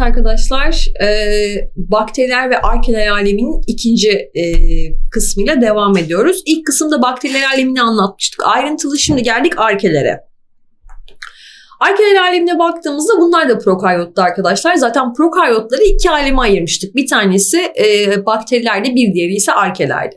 arkadaşlar e, bakteriler ve arkeler aleminin ikinci e, kısmıyla devam ediyoruz. İlk kısımda bakteriler alemini anlatmıştık. Ayrıntılı şimdi geldik arkelere. Arkeler alemine baktığımızda bunlar da prokaryottu arkadaşlar. Zaten prokaryotları iki aleme ayırmıştık. Bir tanesi e, bakterilerde bir diğeri ise arkelerdi.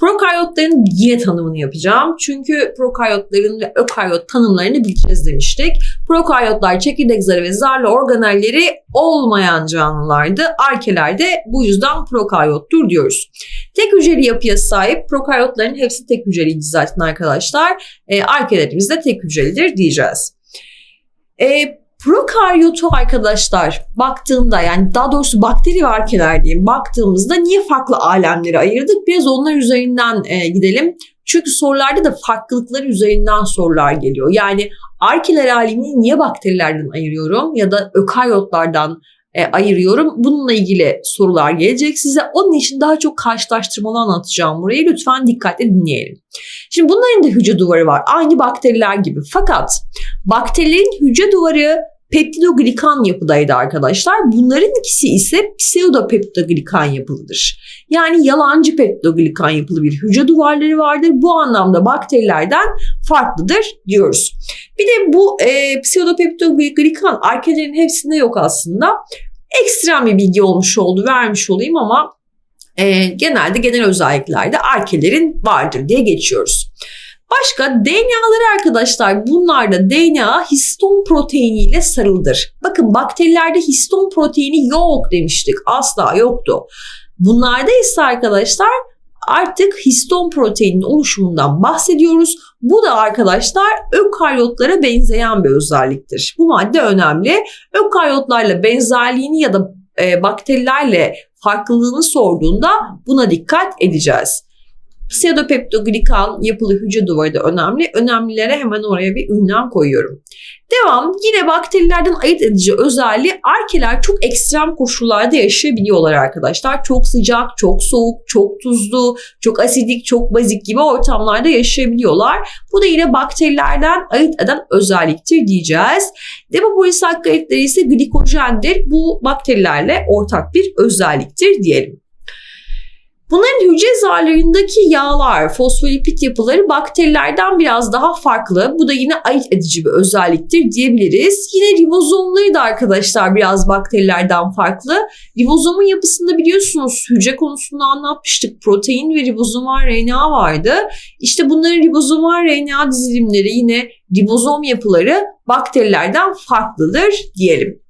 Prokaryotların yine tanımını yapacağım. Çünkü prokaryotların ve ökaryot tanımlarını bileceğiz demiştik. Prokaryotlar çekirdek zarı ve zarlı organelleri olmayan canlılardı. Arkeler de bu yüzden prokaryottur diyoruz. Tek hücreli yapıya sahip prokaryotların hepsi tek hücreliydi zaten arkadaşlar. E, arkelerimiz de tek hücrelidir diyeceğiz. E, prokaryotu arkadaşlar baktığımda yani daha doğrusu bakteri ve arkeler diyeyim baktığımızda niye farklı alemleri ayırdık? Biraz onlar üzerinden e, gidelim. Çünkü sorularda da farklılıkları üzerinden sorular geliyor. Yani arkeler alemini niye bakterilerden ayırıyorum ya da ökaryotlardan e, ayırıyorum. Bununla ilgili sorular gelecek size. Onun için daha çok karşılaştırmalı anlatacağım burayı. Lütfen dikkatle dinleyelim. Şimdi bunların da hücre duvarı var. Aynı bakteriler gibi. Fakat bakterilerin hücre duvarı peptidoglikan yapıdaydı arkadaşlar. Bunların ikisi ise pseudopeptidoglikan yapılıdır. Yani yalancı peptidoglikan yapılı bir hücre duvarları vardır. Bu anlamda bakterilerden farklıdır diyoruz. Bir de bu e, pseudopeptidoglikan arkelerin hepsinde yok aslında. Ekstrem bir bilgi olmuş oldu vermiş olayım ama e, genelde genel özelliklerde arkelerin vardır diye geçiyoruz. Başka DNA'ları arkadaşlar bunlarda DNA histon proteiniyle sarılıdır. Bakın bakterilerde histon proteini yok demiştik. Asla yoktu. Bunlarda ise arkadaşlar artık histon proteinin oluşumundan bahsediyoruz. Bu da arkadaşlar ökaryotlara benzeyen bir özelliktir. Bu madde önemli. Ökaryotlarla benzerliğini ya da e, bakterilerle farklılığını sorduğunda buna dikkat edeceğiz. Pseudopeptoglikan yapılı hücre duvarı da önemli. Önemlilere hemen oraya bir ünlem koyuyorum. Devam. Yine bakterilerden ayırt edici özelliği arkeler çok ekstrem koşullarda yaşayabiliyorlar arkadaşlar. Çok sıcak, çok soğuk, çok tuzlu, çok asidik, çok bazik gibi ortamlarda yaşayabiliyorlar. Bu da yine bakterilerden ayırt eden özelliktir diyeceğiz. Demopolisakkaritleri ise glikojendir. Bu bakterilerle ortak bir özelliktir diyelim. Bunların hücre zarlarındaki yağlar, fosfolipid yapıları bakterilerden biraz daha farklı. Bu da yine ayırt edici bir özelliktir diyebiliriz. Yine ribozomları da arkadaşlar biraz bakterilerden farklı. Ribozomun yapısında biliyorsunuz hücre konusunda anlatmıştık. Protein ve ribozomar RNA vardı. İşte bunların ribozomar RNA dizilimleri yine ribozom yapıları bakterilerden farklıdır diyelim.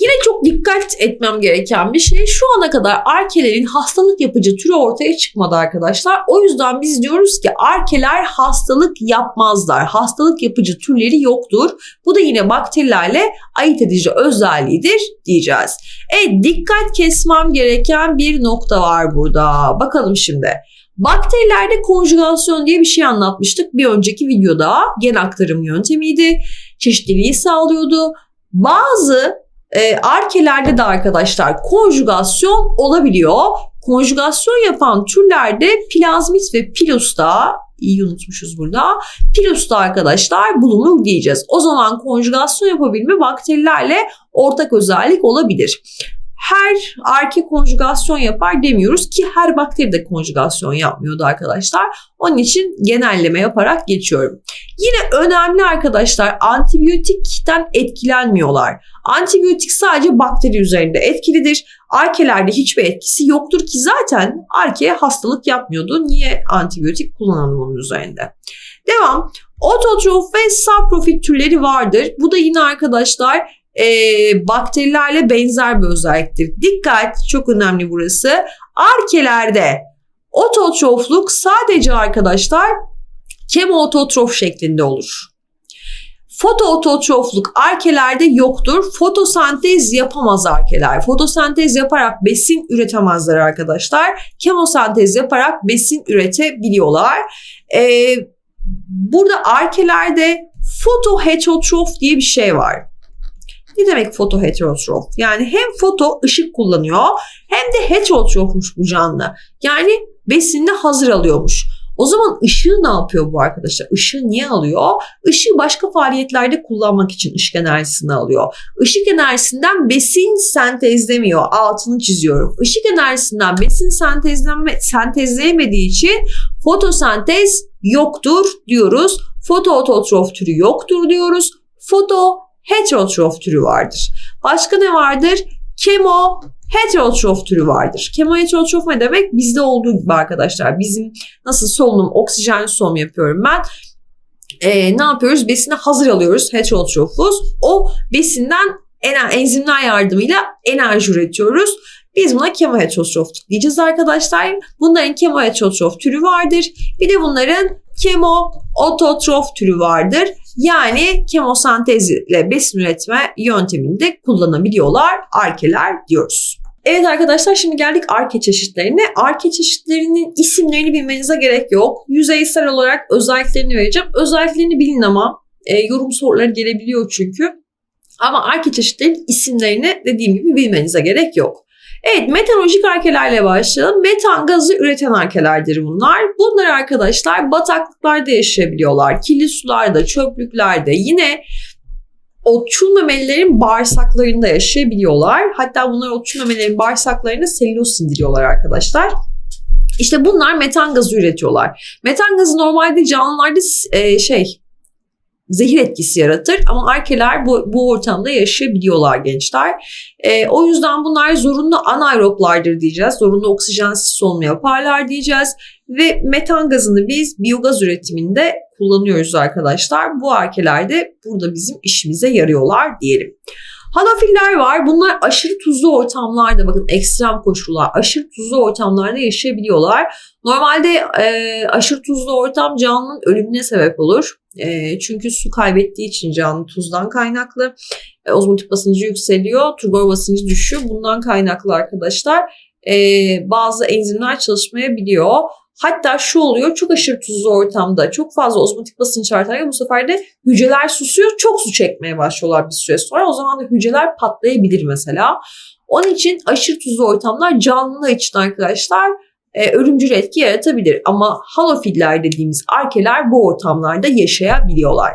Yine çok dikkat etmem gereken bir şey şu ana kadar arkelerin hastalık yapıcı türü ortaya çıkmadı arkadaşlar. O yüzden biz diyoruz ki arkeler hastalık yapmazlar. Hastalık yapıcı türleri yoktur. Bu da yine bakterilerle ayırt edici özelliğidir diyeceğiz. Evet dikkat kesmem gereken bir nokta var burada. Bakalım şimdi. Bakterilerde konjugasyon diye bir şey anlatmıştık bir önceki videoda. Gen aktarım yöntemiydi. Çeşitliliği sağlıyordu. Bazı e, arkelerde de arkadaşlar konjugasyon olabiliyor. Konjugasyon yapan türlerde plazmit ve pilusta iyi unutmuşuz burada. Pilusta arkadaşlar bulunur diyeceğiz. O zaman konjugasyon yapabilme bakterilerle ortak özellik olabilir her arke konjugasyon yapar demiyoruz ki her bakteri de konjugasyon yapmıyordu arkadaşlar. Onun için genelleme yaparak geçiyorum. Yine önemli arkadaşlar antibiyotikten etkilenmiyorlar. Antibiyotik sadece bakteri üzerinde etkilidir. Arkelerde hiçbir etkisi yoktur ki zaten arke hastalık yapmıyordu. Niye antibiyotik kullanalım onun üzerinde? Devam. Ototrof ve saprofit türleri vardır. Bu da yine arkadaşlar e, bakterilerle benzer bir özelliktir. Dikkat çok önemli burası. Arkelerde ototrofluk sadece arkadaşlar kemoototrof şeklinde olur. Fotoototrofluk arkelerde yoktur. Fotosentez yapamaz arkeler. Fotosentez yaparak besin üretemezler arkadaşlar. Kemosentez yaparak besin üretebiliyorlar. Ee, burada arkelerde fotoheterotrof diye bir şey var. Ne demek foto heterotrof? Yani hem foto ışık kullanıyor hem de heterotrofmuş bu canlı. Yani besinini hazır alıyormuş. O zaman ışığı ne yapıyor bu arkadaşlar? Işığı niye alıyor? Işığı başka faaliyetlerde kullanmak için ışık enerjisini alıyor. Işık enerjisinden besin sentezlemiyor. Altını çiziyorum. Işık enerjisinden besin sentezlenme, sentezleyemediği için fotosentez yoktur diyoruz. Fotoototrof türü yoktur diyoruz. Foto heterotrof türü vardır. Başka ne vardır? Kemo heterotrof türü vardır. Kemo heterotrof ne demek? Bizde olduğu gibi arkadaşlar. Bizim nasıl solunum, oksijen solunum yapıyorum ben. Ee, ne yapıyoruz? Besini hazır alıyoruz. Heterotrofuz. O besinden enzimler yardımıyla enerji üretiyoruz. Biz buna kemoheterotrof diyeceğiz arkadaşlar. Bunların kemoheterotrof türü vardır. Bir de bunların kemo ototrof türü vardır. Yani kemosentez ile besin üretme yönteminde kullanabiliyorlar arkeler diyoruz. Evet arkadaşlar şimdi geldik arke çeşitlerine. Arke çeşitlerinin isimlerini bilmenize gerek yok. Yüzeysel olarak özelliklerini vereceğim. Özelliklerini bilin ama e, yorum soruları gelebiliyor çünkü. Ama arke çeşitlerinin isimlerini dediğim gibi bilmenize gerek yok. Evet metalojik arkelerle başlayalım. Metan gazı üreten arkelerdir bunlar. Bunlar arkadaşlar bataklıklarda yaşayabiliyorlar. Kirli sularda, çöplüklerde yine otçul memelilerin bağırsaklarında yaşayabiliyorlar. Hatta bunlar otçul memelilerin bağırsaklarına selüloz sindiriyorlar arkadaşlar. İşte bunlar metan gazı üretiyorlar. Metan gazı normalde canlılarda e, şey zehir etkisi yaratır ama arkeler bu, bu ortamda yaşayabiliyorlar gençler. E, o yüzden bunlar zorunlu anaeroblardır diyeceğiz. Zorunlu oksijensiz solunum yaparlar diyeceğiz. Ve metan gazını biz biyogaz üretiminde kullanıyoruz arkadaşlar. Bu arkeler de burada bizim işimize yarıyorlar diyelim. Halofiller var. Bunlar aşırı tuzlu ortamlarda bakın ekstrem koşullar aşırı tuzlu ortamlarda yaşayabiliyorlar. Normalde e, aşırı tuzlu ortam canlının ölümüne sebep olur. E, çünkü su kaybettiği için canlı tuzdan kaynaklı. E, ozmotik basıncı yükseliyor, turgor basıncı düşüyor. Bundan kaynaklı arkadaşlar e, bazı enzimler çalışmayabiliyor. Hatta şu oluyor çok aşırı tuzlu ortamda çok fazla ozmotik basınç artarken bu sefer de hücreler susuyor çok su çekmeye başlıyorlar bir süre sonra. O zaman da hücreler patlayabilir mesela. Onun için aşırı tuzlu ortamlar canlılar için arkadaşlar e, ölümcül etki yaratabilir. Ama halofiller dediğimiz arkeler bu ortamlarda yaşayabiliyorlar.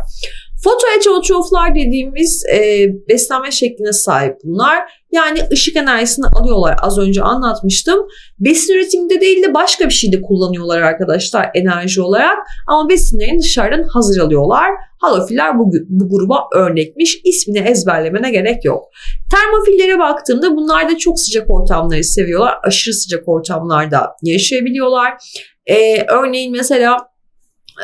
Fotoheterotroflar dediğimiz e, beslenme şekline sahip bunlar. Yani ışık enerjisini alıyorlar. Az önce anlatmıştım. Besin üretiminde değil de başka bir şeyde kullanıyorlar arkadaşlar enerji olarak. Ama besinlerini dışarıdan hazır alıyorlar. Halofiller bu, bu gruba örnekmiş. İsmini ezberlemene gerek yok. Termofillere baktığımda bunlar da çok sıcak ortamları seviyorlar. Aşırı sıcak ortamlarda yaşayabiliyorlar. Ee, örneğin mesela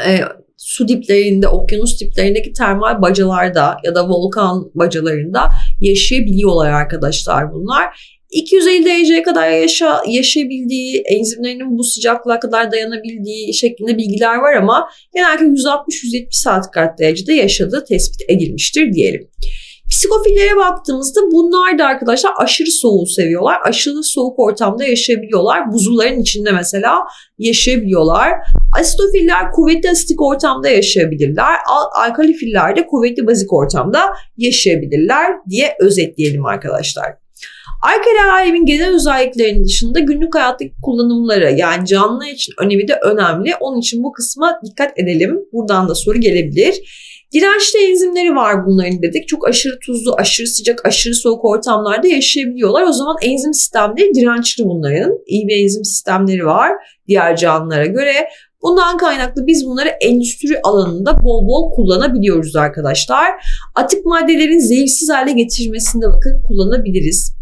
e, su diplerinde, okyanus diplerindeki termal bacalarda ya da volkan bacalarında yaşayabiliyorlar arkadaşlar bunlar. 250 dereceye kadar yaşa, yaşayabildiği, enzimlerinin bu sıcaklığa kadar dayanabildiği şeklinde bilgiler var ama genelde 160-170 saat kat derecede yaşadığı tespit edilmiştir diyelim. Psikofillere baktığımızda bunlar da arkadaşlar aşırı soğuğu seviyorlar. Aşırı soğuk ortamda yaşayabiliyorlar. Buzulların içinde mesela yaşayabiliyorlar. Asitofiller kuvvetli asitik ortamda yaşayabilirler. Al alkalifiller de kuvvetli bazik ortamda yaşayabilirler diye özetleyelim arkadaşlar. Alkali alemin genel özelliklerinin dışında günlük hayattaki kullanımları yani canlı için önemi de önemli. Onun için bu kısma dikkat edelim. Buradan da soru gelebilir. Dirençli enzimleri var bunların dedik. Çok aşırı tuzlu, aşırı sıcak, aşırı soğuk ortamlarda yaşayabiliyorlar. O zaman enzim sistemleri dirençli bunların. İyi bir enzim sistemleri var diğer canlılara göre. Bundan kaynaklı biz bunları endüstri alanında bol bol kullanabiliyoruz arkadaşlar. Atık maddelerin zehirsiz hale getirilmesinde bakın kullanabiliriz.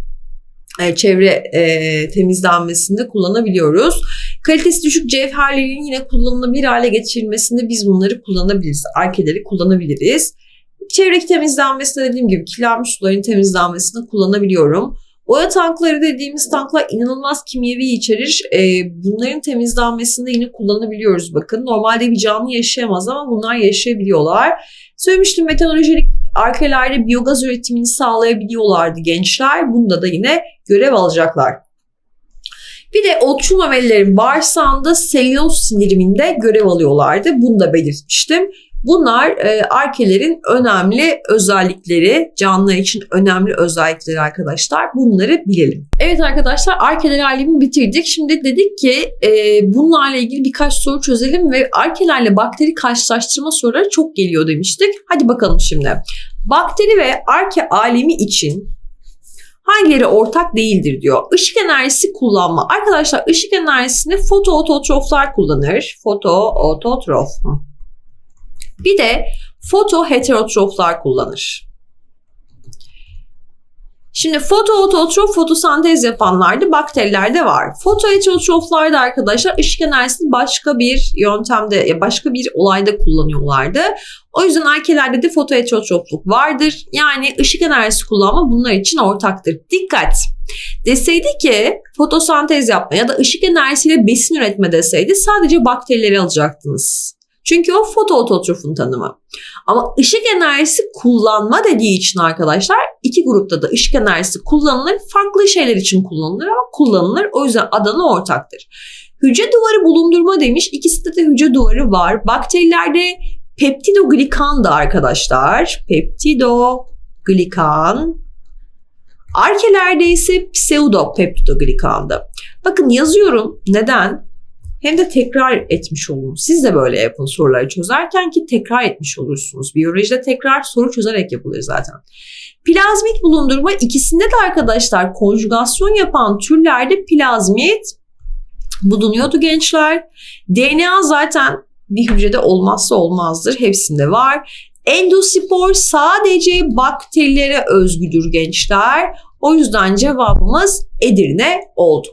E, çevre e, temizlenmesinde kullanabiliyoruz. Kalitesi düşük cevherlerin yine kullanılabilir hale getirilmesinde biz bunları kullanabiliriz. Arkeleri kullanabiliriz. Çevre temizlenmesinde dediğim gibi kirlenmiş suların temizlenmesinde kullanabiliyorum. Oya tankları dediğimiz tanklar inanılmaz kimyevi içerir. E, bunların temizlenmesinde yine kullanabiliyoruz bakın. Normalde bir canlı yaşayamaz ama bunlar yaşayabiliyorlar. Söylemiştim metalolojik arkelerde biyogaz üretimini sağlayabiliyorlardı gençler. Bunda da yine görev alacaklar. Bir de otçul memelilerin bağırsağında selüloz sindiriminde görev alıyorlardı. Bunu da belirtmiştim. Bunlar e, arkelerin önemli özellikleri, canlılar için önemli özellikleri arkadaşlar. Bunları bilelim. Evet arkadaşlar arkeler alemini bitirdik. Şimdi dedik ki e, bunlarla ilgili birkaç soru çözelim ve arkelerle bakteri karşılaştırma soruları çok geliyor demiştik. Hadi bakalım şimdi. Bakteri ve arke alemi için hangileri ortak değildir diyor. Işık enerjisi kullanma. Arkadaşlar ışık enerjisini fotoototroflar kullanır. Fotoototrof. Bir de fotoheterotroflar kullanır. Şimdi fotoototrof fotosentez yapanlarda bakterilerde var. Fotoheterotroflarda arkadaşlar ışık enerjisini başka bir yöntemde, başka bir olayda kullanıyorlardı. O yüzden arkelerde de fotoheterotrofluk vardır. Yani ışık enerjisi kullanma bunlar için ortaktır. Dikkat! Deseydi ki fotosentez yapma ya da ışık enerjisiyle besin üretme deseydi sadece bakterileri alacaktınız. Çünkü o fotoototrofun tanımı. Ama ışık enerjisi kullanma dediği için arkadaşlar iki grupta da ışık enerjisi kullanılır. Farklı şeyler için kullanılır ama kullanılır. O yüzden adanı ortaktır. Hücre duvarı bulundurma demiş. İkisinde de hücre duvarı var. Bakterilerde peptidoglikan da arkadaşlar. Peptidoglikan. Arkelerde ise pseudopeptidoglikandı. Bakın yazıyorum. Neden? Hem de tekrar etmiş olun. Siz de böyle yapın soruları çözerken ki tekrar etmiş olursunuz. Biyolojide tekrar soru çözerek yapılır zaten. Plazmit bulundurma ikisinde de arkadaşlar konjugasyon yapan türlerde plazmit bulunuyordu gençler. DNA zaten bir hücrede olmazsa olmazdır. Hepsinde var. Endosipor sadece bakterilere özgüdür gençler. O yüzden cevabımız Edirne oldu.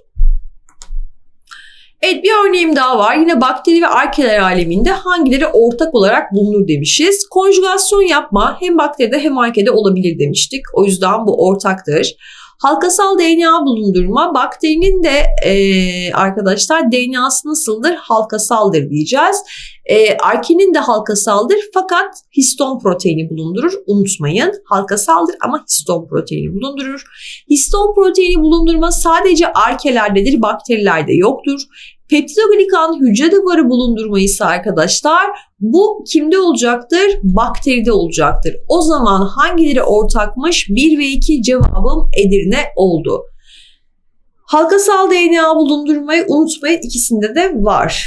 Evet bir örneğim daha var. Yine bakteri ve arkeler aleminde hangileri ortak olarak bulunur demişiz. Konjugasyon yapma hem bakteride hem arkede olabilir demiştik. O yüzden bu ortaktır. Halkasal DNA bulundurma bakterinin de e, arkadaşlar DNA'sı nasıldır? Halkasaldır diyeceğiz. E, arkenin de halkasaldır fakat histon proteini bulundurur. Unutmayın halkasaldır ama histon proteini bulundurur. Histon proteini bulundurma sadece arkelerdedir, bakterilerde yoktur. Peptidoglikan hücre duvarı bulundurma arkadaşlar bu kimde olacaktır? Bakteride olacaktır. O zaman hangileri ortakmış? 1 ve 2 cevabım Edirne oldu. Halkasal DNA bulundurmayı unutmayın ikisinde de var.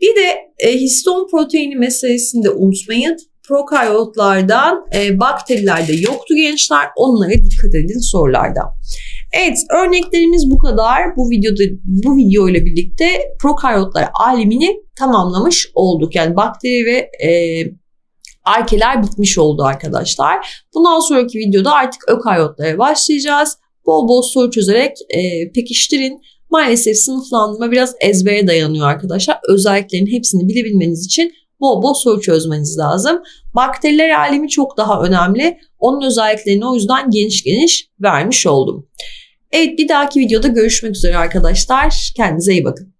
Bir de e, histon proteini meselesini de unutmayın. Prokaryotlardan e, bakterilerde yoktu gençler. Onlara dikkat edin sorularda. Evet örneklerimiz bu kadar. Bu videoda bu video ile birlikte prokaryotlar alemini tamamlamış olduk. Yani bakteri ve e, arkeler bitmiş oldu arkadaşlar. Bundan sonraki videoda artık ökaryotlara başlayacağız. Bol bol soru çözerek e, pekiştirin. Maalesef sınıflandırma biraz ezbere dayanıyor arkadaşlar. Özelliklerin hepsini bilebilmeniz için bol bol soru çözmeniz lazım. Bakteriler alemi çok daha önemli. Onun özelliklerini o yüzden geniş geniş vermiş oldum. Evet bir dahaki videoda görüşmek üzere arkadaşlar. Kendinize iyi bakın.